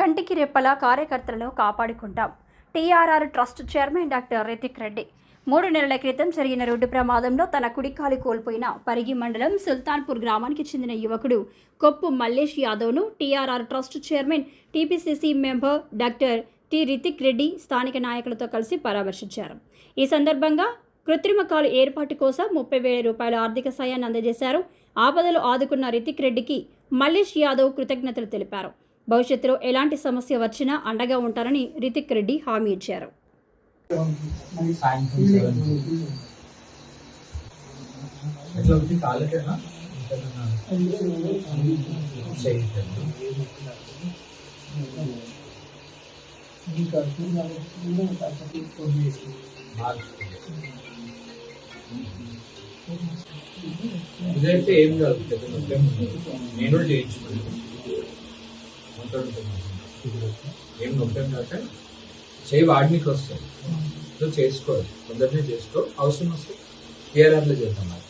కంటికి రెప్పలా కార్యకర్తలను కాపాడుకుంటాం. TRR trust chairman doctor Rithik Reddy. మూడు నెలల క్రితం జరిగిన రోడ్డు ప్రమాదంలో తన కుడికాలు కోల్పోయిన పరిగి మండలం సుల్తాన్పూర్ గ్రామానికి చెందిన యువకుడు Koppu Mallesh యాదవ్ను TRR trust chairman TPCC member doctor T Rithik Reddy స్థానిక నాయకులతో కలిసి పరామర్శించారు. ఈ సందర్భంగా కృత్రిమ కాలు ఏర్పాటు కోసం ముప్పై వేల రూపాయల ఆర్థిక సాయాన్ని అందజేశారు. ఆపదలు ఆదుకున్న రితిక్ రెడ్డికి మల్లేష్ యాదవ్ కృతజ్ఞతలు తెలిపారు. భవిష్యత్తులో ఎలాంటి సమస్య వచ్చినా అండగా ఉంటారని రితిక్ రెడ్డి హామీ ఇచ్చారు. ఇదైతే ఏం కాదు నేను చేయించుకున్నాను ఏం నొప్పి కాక చేయి వాడినికి వస్తుంది. సో చేసుకోవాలి తొందరనే చేసుకో. అవసరం వస్తే టీఆర్ఆర్లో చేద్దాం మరి.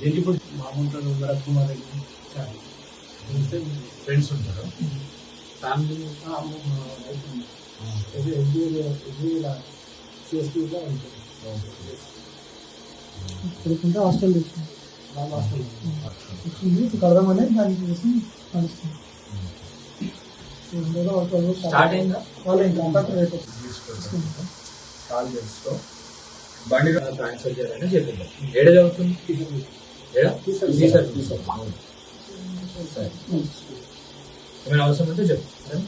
దీనికి ఇప్పుడు మామూలు భరత్ కుమార్ ఫ్రెండ్స్ ఉంటారు. ఫ్యామిలీ హాస్టల్ తీసుకుంటాం ఇప్పుడు కడదామని దానికి చేసి నడుస్తుంది బండి ట్రాన్స్ఫర్ చేయాలని చెప్పింది. ఏడ చదువుతుంది ఏడ? ఏమైనా అవసరం ఉంటే చెప్పు. సరే?